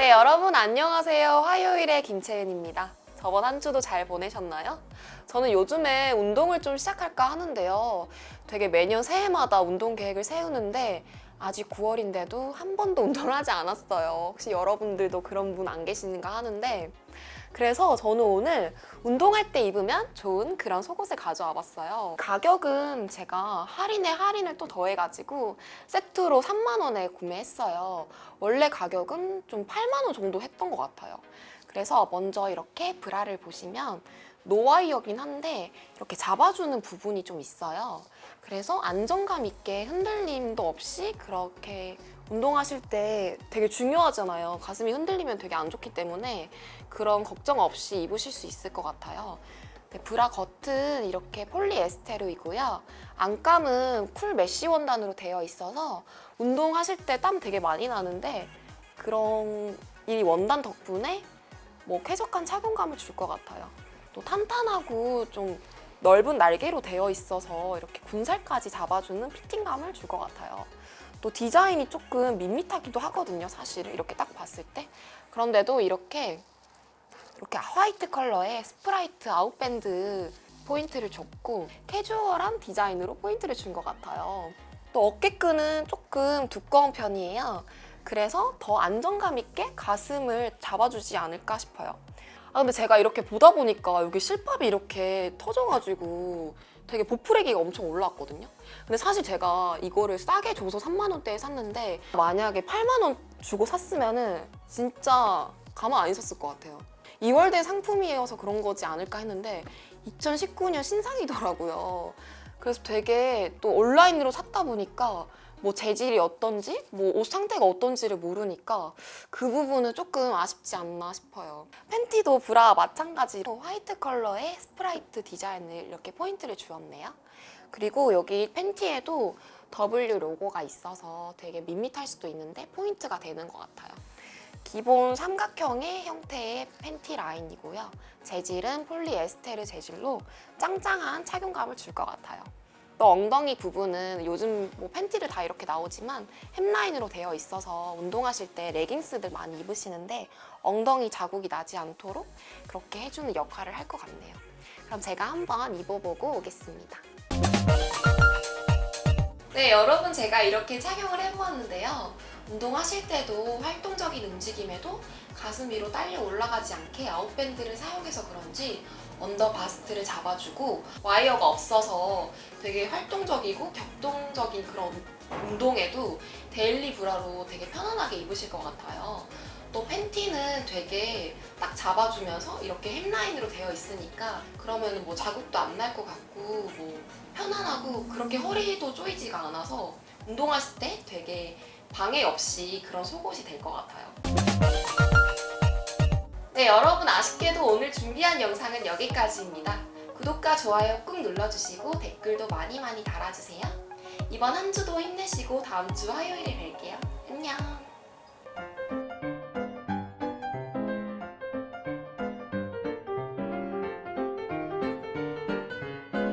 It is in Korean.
네, 여러분 안녕하세요. 화요일의 김채은입니다. 저번 한 주도 잘 보내셨나요? 저는 요즘에 운동을 좀 시작할까 하는데요. 되게 매년 새해마다 운동 계획을 세우는데 아직 9월인데도 한 번도 운동을 하지 않았어요. 혹시 여러분들도 그런 분 안 계시는가 하는데 그래서 저는 오늘 운동할 때 입으면 좋은 그런 속옷을 가져와 봤어요. 가격은 제가 할인에 할인을 또 더해가지고 세트로 3만 원에 구매했어요. 원래 가격은 좀 8만 원 정도 했던 것 같아요. 그래서 먼저 이렇게 브라를 보시면 노와이어긴 한데 이렇게 잡아주는 부분이 좀 있어요. 그래서 안정감 있게 흔들림도 없이 그렇게 운동하실 때 되게 중요하잖아요. 가슴이 흔들리면 되게 안 좋기 때문에 그런 걱정 없이 입으실 수 있을 것 같아요. 네, 브라 겉은 이렇게 폴리에스테르이고요. 안감은 쿨 메쉬 원단으로 되어 있어서 운동하실 때 땀 되게 많이 나는데 그런 이 원단 덕분에 뭐 쾌적한 착용감을 줄 것 같아요. 또 탄탄하고 좀 넓은 날개로 되어 있어서 이렇게 군살까지 잡아주는 피팅감을 줄 것 같아요. 또 디자인이 조금 밋밋하기도 하거든요, 사실 이렇게 딱 봤을 때. 그런데도 이렇게 이렇게 화이트 컬러의 스프라이트 아웃밴드 포인트를 줬고 캐주얼한 디자인으로 포인트를 준 것 같아요. 또 어깨끈은 조금 두꺼운 편이에요. 그래서 더 안정감 있게 가슴을 잡아주지 않을까 싶어요. 아 근데 제가 이렇게 보다 보니까 여기 실밥이 이렇게 터져가지고 되게 보풀레기가 엄청 올라왔거든요. 근데 사실 제가 이거를 싸게 줘서 3만 원대에 샀는데 만약에 8만 원 주고 샀으면은 진짜 가만 안 있었을 것 같아요. 2월대 상품이어서 그런 거지 않을까 했는데 2019년 신상이더라고요. 그래서 되게 또 온라인으로 샀다 보니까 뭐 재질이 어떤지, 뭐 옷 상태가 어떤지를 모르니까 그 부분은 조금 아쉽지 않나 싶어요. 팬티도 브라 마찬가지로 화이트 컬러의 스프라이트 디자인을 이렇게 포인트를 주었네요. 그리고 여기 팬티에도 W 로고가 있어서 되게 밋밋할 수도 있는데 포인트가 되는 것 같아요. 기본 삼각형의 형태의 팬티 라인이고요. 재질은 폴리에스테르 재질로 짱짱한 착용감을 줄 것 같아요. 또 엉덩이 부분은 요즘 뭐 팬티를 다 이렇게 나오지만 햄라인으로 되어 있어서 운동하실 때 레깅스들 많이 입으시는데 엉덩이 자국이 나지 않도록 그렇게 해주는 역할을 할 것 같네요. 그럼 제가 한번 입어보고 오겠습니다. 네, 여러분 제가 이렇게 착용을 해보았는데요. 운동하실 때도 활동적인 움직임에도 가슴 위로 딸려 올라가지 않게 아웃밴드를 사용해서 그런지 언더 바스트를 잡아주고 와이어가 없어서 되게 활동적이고 격동적인 그런 운동에도 데일리 브라로 되게 편안하게 입으실 것 같아요. 또 팬티는 되게 딱 잡아주면서 이렇게 햄라인으로 되어 있으니까 그러면 뭐 자국도 안 날 것 같고 뭐 편안하고 그렇게 허리도 조이지가 않아서 운동하실 때 되게 방해 없이 그런 속옷이 될 것 같아요. 네, 여러분 아쉽게도 오늘 준비한 영상은 여기까지입니다. 구독과 좋아요 꾹 눌러주시고 댓글도 많이 많이 달아주세요. 이번 한 주도 힘내시고 다음 주 화요일에 뵐게요. 안녕!